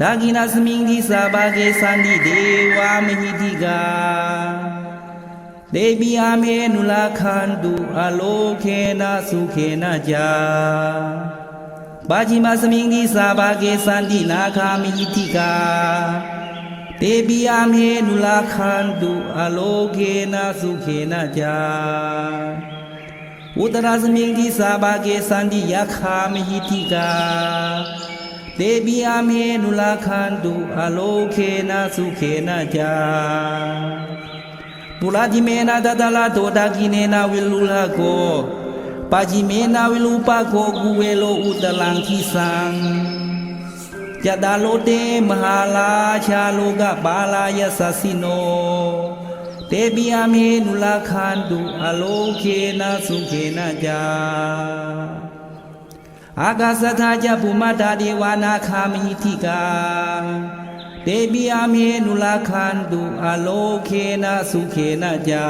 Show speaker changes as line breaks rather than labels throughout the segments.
ဒါဂိနာစမင်းဒီစာဘာကေသန္တိဒေဝာမဟိတိကာဒေဝီအာမေနုလာခန္တုအလောခေနသုခေနကြာဘာဂျီမစမင်းဒီစာဘာကေသန္တိနာခာမဟိတိကာတေဘီယာမေနုလာခန္တုအလောကေနသုခေနကြာဥဒရာဇမင်းဒီစာဘာကေသန္တိယခာမဟိတိကာ เตปิอาเมนุลาคันตุอโลเคนะสุเคนะจาปุราจิเมนะตตะลาโตตากิเนนะวิลุลาโกปาจิเมนะวิลุปะโกกุเวโลอุตลังคิสังจตาโลเตมหาลาชาโลกบาลายสัสสิโนเตปิอาเมนุลาคันตุอโลเคนะสุเคนะจา အာကာသထာကြပုမတာဒေဝနာခာမိတိကာတေပိအမေနုလာခန္တုအလောခေနသုခေနကြာ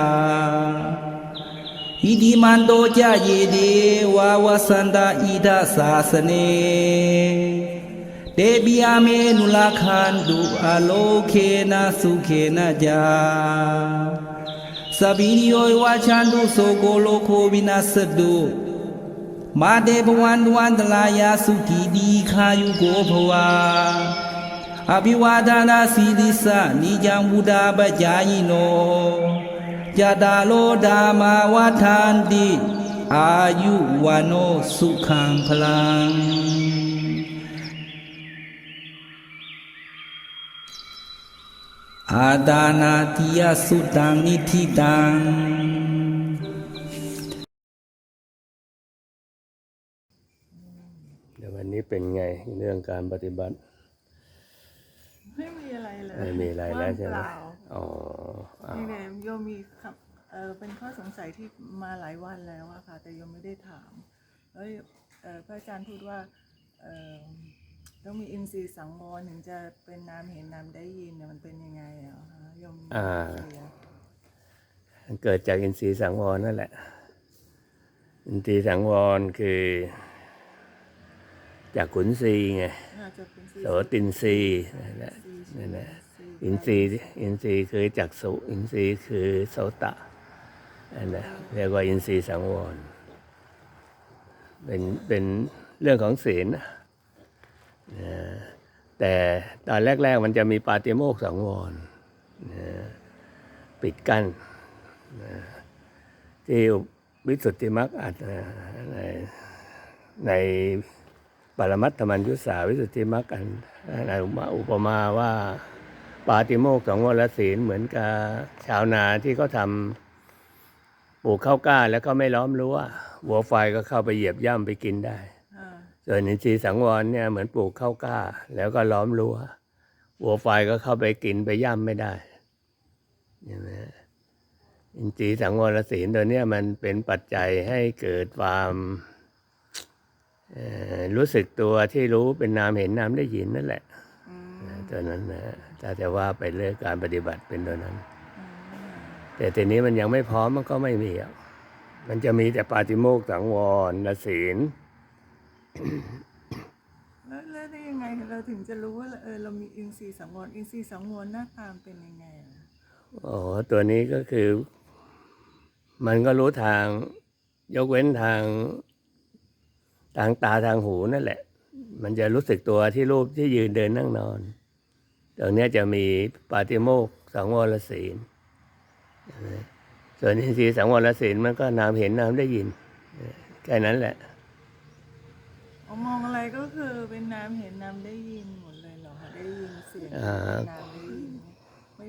ဣတိမန္တောကြယေတိဝါဝသန္တာဣဒသာစနေတေပိအမေနုလာခန္တုအလောခေနသုခေနကြာသဗ္ဗိယောဝါချန္တုသောကိုလောကိုဝိနသတု าเมนุลาคันตุอโลเคนะสุเคนะจาสบิริโยวาชันตุโสโกโลโควินาสตุมาเตปวันตวันตลายาสุขีดีคายุโกภวาอภิวาทานาสีลิสะนิจังบุดาปจายโนจตาโลดามาวาทานติอายุวันโนสุขังพลัง อาดานาติยสุตังนิธิตัง
นนี้เป็นไงเรื่องการปฏิบัติ
ไม่มีอะไรเลย
ไม่มีอะไรแล้วใช่ไหม
ว่างเปล่า
อ๋ออ้าว
นี่แหละโยมมีคำเออเป็นข้อสงสัยที่มาหลายวันแล้วอะค่ะ แต่โยมไม่ได้ถามเอ้ยเอ่อพระอาจารย์พูดว่าเอ่อต้องมีอินทรีย์สังวรถึงจะเป็นนามเห็นนามได้ยินเนี่ยมันเป็นยังไงอะคะโยม
อ่า
เคลียร์
เกิดจากอินทรีย์สังวรนั่นแหละ อินทรีย์สังวรคือ จากขุนศีย์ไง
น่าจะเป็น
โสตินทรีย์นั่นแหละนั่นแหละอินทรีย์อินทรีย์คือจักสุอินทรีย์คือโสตะนั่นแหละเรียกว่าอินทรีย์สังวรเป็นเป็นเรื่องของศีลนะนะแต่ตอนแรก ๆ มันจะมีปาติโมกข์สังวรนะปิดกั้นนะที่วิสุทธิมรรคอัตนะในใน ปรมัตถมัญยุสาวิสุทธิมรรคอันนอุปมาว่าปาติโมกข์สังวรศีลเหมือนกับชาวนาที่เขาทำปลูกข้าวกล้าแล้วก็ไม่ล้อมรั้ววัวไฟก็เข้าไปเหยียบย่ำไปกินได้ส่วนอินทรีย์สังวรเนี่ยเหมือนปลูกข้าวกล้า แล้วก็ล้อมรั้ววัวไฟก็เข้าไปกินไปย่ำไม่ได้ใช่ไหมอินทรีย์สังวรศีลตัวเนี้ยมันเป็นปัจจัยให้เกิดความ รู้สึกตัวที่รู้เป็นนามเห็นนามได้ยินนั่นแหละ
อืม
นะตัวนั้นนะถ้าจะว่าไปเรื่องการปฏิบัติเป็นตัวนั้น
อืม
แต่ทีนี้มันยังไม่พร้อมมันก็ไม่มีอะมันจะมีแต่ปาติโมกข์สังวรและศีล
แล้วแล้วได้ยังไงเราถึงจะรู้ว่าเออเรามีอินทรีย์สังวรอินทรีย์สังวรหน้าตามนเป็นยังไงอะ
อ๋อตัวนี้ก็คือ มันก็รู้ทางยกเว้นทาง ทางตาทางหูนั่นแหละ มันจะรู้สึกตัวที่รูปที่ยืนเดินนั่งนอนตรงเนี้ยจะมีปาติโมกข์สังวรศีลใช่ไหมส่วนอินทรีย์สังวรศีลมันก็นามเห็นนามได้ยินแค่นั้นแหละ
อ๋อมองอะไรก็คือเป็นน้ำเห็นน้ำได้ยินหมดเลยเหรอคะได้ยินเสียง
อ่า
น้ำได้ยินไม่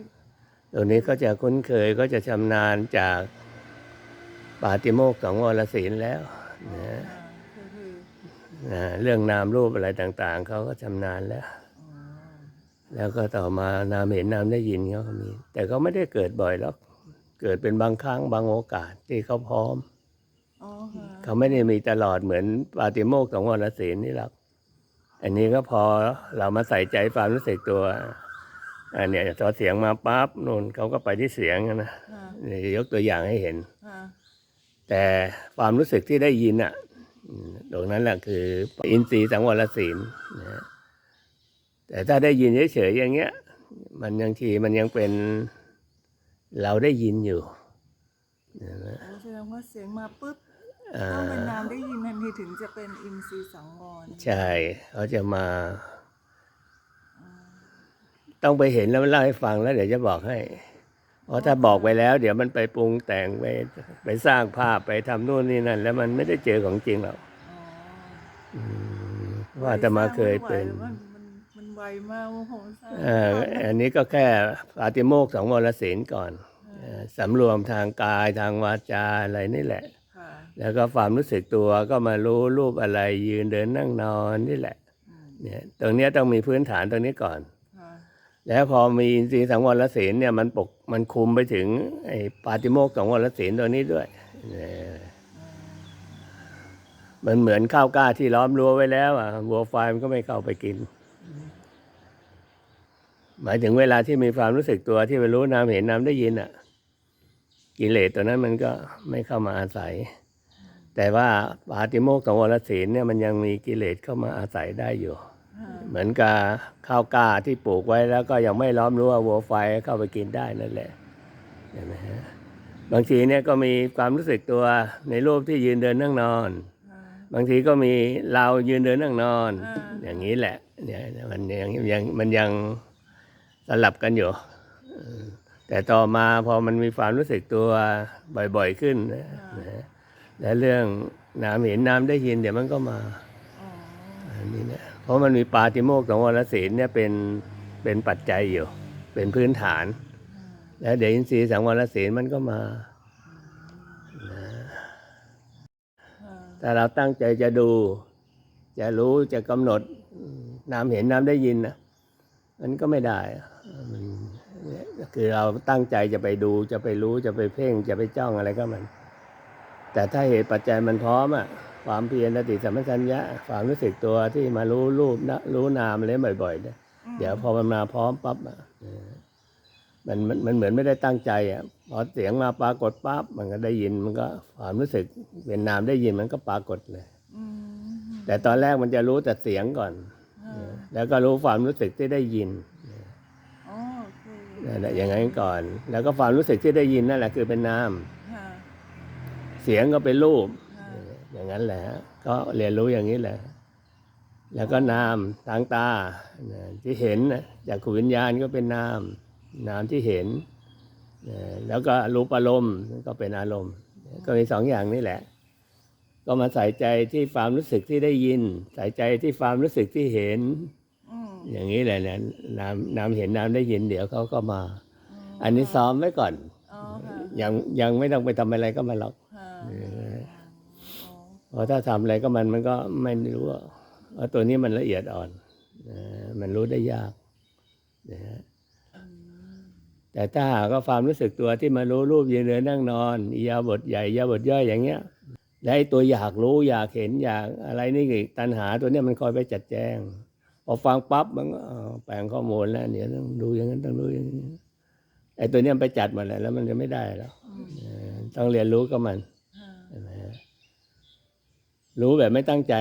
ตรงนี้ก็จะคุ้นเคยก็จะชำนาญจากปาติโมกข์สังวรศีลแล้วนะ
อ่าคือคือ
นะเรื่องนามรูปอะไรต่างๆ เขาก็ชำนาญแล้ว
อ๋อ
แล้วก็ต่อมานามเห็นนามได้ยินเขาก็มี แต่เขาไม่ได้เกิดบ่อยหรอก เกิดเป็นบางครั้งบางโอกาสที่เขาพร้อม
อ๋อค่ะ
เขาไม่ได้มีตลอดเหมือนปาติโมกข์ของวรศีลนี่หรอก อันนี้ก็พอเรามาใส่ใจความรู้สึกตัว อันเนี้ยพอเสียงมาปั๊บนู่นเขาก็ไปที่เสียงนะ
ค่ะ
นี่ยกตัวอย่างให้เห็น
ค่ะ
แต่ความรู้สึกที่ได้ยินอะอืม ตรงนั้นแหละคืออินทรีย์สังวรศีลนะแต่ถ้าได้ยินเฉยๆอย่างเงี้ย มันยังทีมันยังเป็นเราได้ยินอยู่เห็นไหม
โอ้แสดงว่าเสียงมาปุ๊บ
อ่า
ต้องเป็นนามได้ยินทันทีถึงจะเป็นอินทรีย์สังวร
ใช่เขาจะมา ต้องไปเห็นแล้วมันเล่าให้ฟังแล้วเดี๋ยวจะบอกให้ เพราะถ้าบอกไปแล้ว เดี๋ยวมันไปปรุงแต่งไปไปสร้างภาพไปทำนู่นนี่นั่น แล้วมันไม่ได้เจอของจริงหรอก
อ๋อ
อืมว่าแต่มาเคยเป็น
มันมันมันไวมากโอ้โหสร้าง
เอ่ออันนี้ก็แค่ปาติโมกข์สองวรศีลก่อนเอ่อสำรวมทางกายทางวาจาอะไรนี่แหละ
ค่ะ
แล้วก็ความรู้สึกตัวก็มารู้รูปอะไรยืนเดินนั่งนอนนี่แหละ
อืม
เนี่ยตรงเนี้ยต้องมีพื้นฐานตรงนี้ก่อน
ค่ะ
แล้วพอมีอินทรีย์สังวรศีลเนี่ยมันปกมันคุมไปถึงไอ้ปาติโมกสองวรศีลตัวนี้ด้วยมันเหมือนข้าวกล้าที่ล้อมรั้วไว้แล้วอะวัวควายมันก็ไม่เข้าไปกิน หมายถึงเวลาที่มีความรู้สึกตัวที่ไปรู้นามเห็นนามได้ยินอะ กิเลสตัวนั้นมันก็ไม่เข้ามาอาศัย แต่ว่าปาติโมกสองวรศีลเนี่ยมันยังมีกิเลสเข้ามาอาศัยได้อยู่ เหมือนกับข้าวกล้าที่ปลูกไว้แล้วก็ยังไม่ล้อมรั้ววัวไฟเข้าไปกินได้นั่นแหละเห็นไหมฮะบางทีเนี่ยก็มีความรู้สึกตัวในรูปที่ยืนเดินนั่งนอน
ค่ะ
บางทีก็มีเรายืนเดินนั่งนอน
อ่า
อย่างนี้แหละเนี่ยมันยังยังมันยังสลับกันอยู่เออแต่ต่อมาพอมันมีความรู้สึกตัวบ่อยๆขึ้นนะนะและเรื่องน้ำเห็นน้ำได้ยินเดี๋ยวมันก็มา
อ๋อ
อันนี้นะเพ ราะมันมีปาติโมกข์ของวรศีลเนี่ยเป็นเป็นปัจจัยอยู่ เป็นพื้นฐาน แล้วเดี๋ยวอินทรีย์สังวรศีลมันก็มา
ค่ะ
ถ้าเราตั้งใจจะดู จะรู้จะกำหนดนามเห็นนามได้ยินนะมันก็ไม่ได้อะมันคือเราตั้งใจจะไปดูจะไปรู้จะไปเพ่งจะไปจ้องอะไรก็มัน แต่ถ้าเหตุปัจจัยมันพร้อมอะ ความเพียรสติสัมปชัญญะความรู้สึกตัวที่มารู้รูปนะรู้นามอะไรบ่อยๆเนี่ย
อืม
เดี๋ยวพอมันมาพร้อมปั๊บอะเออมันมันมันเหมือนไม่ได้ตั้งใจอะพอเสียงมาปรากฏปั๊บมันก็ได้ยินมันก็ความรู้สึกเป็นนามได้ยินมันก็ปรากฏเลย
อืม
แต่ตอนแรกมันจะรู้แต่เสียงก่อน
ค่ะ
แล้วก็รู้ความรู้สึกที่ได้ยิน
อ๋อโอเค
นั่นแหละอย่างนั้นก่อน แล้วก็ความรู้สึกที่ได้ยินนั่นแหละคือเป็นนาม
ค่ะ
เสียงก็เป็นรูป
ค่ะ
อย่างนั้นแหละ ก็เรียนรู้อย่างนี้แหละ แล้วก็นามทางตานะที่เห็นนะจากขวิญญาณก็เป็นนามนามที่เห็นนะแล้วก็รูปอารมณ์ก็เป็นอารมณ์ ก็มีสองอย่างนี่แหละ ก็มาใส่ใจที่ความรู้สึกที่ได้ยิน ใส่ใจที่ความรู้สึกที่เห็น
อืม
อย่างนี้แหละนะนามนามเห็นนามได้ยินเดี๋ยวเขาก็มา
ม
อันนี้ซ้อมไว้ก่อน
อ๋อค่ะ
ยังยังไม่ต้องไปทำอะไรก็มาหรอก
ค่ะ
เออ
อ๋อ
เพราะถ้าทำอะไรก็มันมันก็ไม่รู้อะเพราะตัวนี้มันละเอียดอ่อนนะมันรู้ได้ยากนะฮะ
อืม
แต่ถ้าหากว่าความรู้สึกตัวที่มารู้รูปยืนเดินนั่งนอนอิริยาบทใหญ่อิริยาบทย่อยอย่างเงี้ยและไอ้ตัวอยากรู้อยากเห็นอยากอะไรนี่อีกตัณหาตัวเนี้ยมันคอยไปจัดแจงพอฟังปั๊บมันก็อ้าวแปลงข้อมูลแล้วเดี๋ยวต้องดูอย่างนั้นต้องดูอย่างนี้ไอ้ตัวเนี้ยมันไปจัดหมดแล้วแล้วมันจะไม่ได้แล้ว
อืม
เออต้องเรียนรู้กับมัน
ค่ะ
ใช่ไหมฮะ รู้แบบไม่ตั้งใจ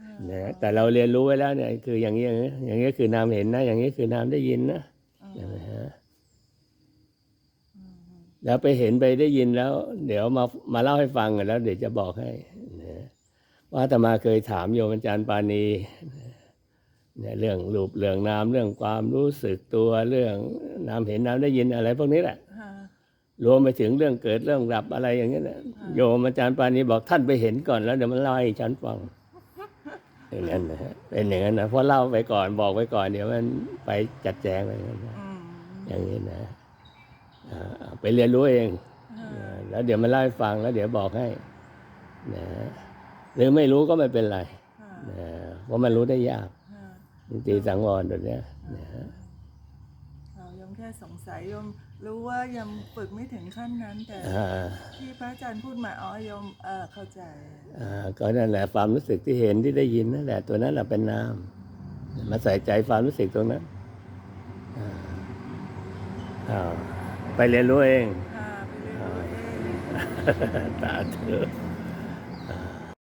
ค่ะ
นะแต่เราเรียนรู้ไว้แล้วเนี่ยคืออย่างนี้อย่างนี้อย่างนี้คือนามเห็นนะ อย่างนี้คือนามได้ยินนะ
อืม
ใช่ไหมฮะ
อืม
แล้วไปเห็นไปได้ยินแล้ว เดี๋ยวมามาเล่าให้ฟังกันแล้ว เดี๋ยวจะบอกให้นะว่าอาตมาเคยถามโยมอาจารย์ปานีเนี่ยเรื่องรูปเรื่องนามเรื่องความรู้สึกตัวเรื่องนามเห็นนามได้ยินอะไรพวกนี้แหละ
ค่ะ
รวมไปถึงเรื่องเกิดเรื่องดับอะไรอย่างเงี้ยนะโยมอาจารย์ปานีบอกท่านไปเห็นก่อนแล้วเดี๋ยวมันเล่าให้ฉันฟังอย่างนั้นนะฮะเป็นอย่างนั้นนะเพราะเล่าไปก่อนบอกไปก่อนเดี๋ยวมันไปจัดแจงไปอย่างนั้นนะ
อืม
อย่างนี้นะอ่าเอาไปเรียนรู้เอง
ค่ะ
อ่าแล้วเดี๋ยวมาเล่าให้ฟังแล้ว เดี๋ยวบอกให้นะหรือไม่รู้ก็ไม่เป็นไร
ค่ะ
นะเพราะมันรู้ได้ยาก
ค่ะ
บางทีสังวรตัวเนี้ยนะฮะ
เรายังแค่สงสัยโยม รู้ว่ายังฝึกไม่ถึงขั้นนั้นแต่
อ่า
ที่พระอาจารย์พูดมาอ๋อโยมเออเข้าใจ
อ่าก็นั่นแหละความรู้สึกที่เห็นที่ได้ยินนั่นแหละตัวนั้นแหละเป็นนามมาใส่ใจความรู้สึกตรงนั้นอ่าอ่าไปเรียนรู้เอง
ค่ะไปเรียนรู้เอง
ตาเถอะ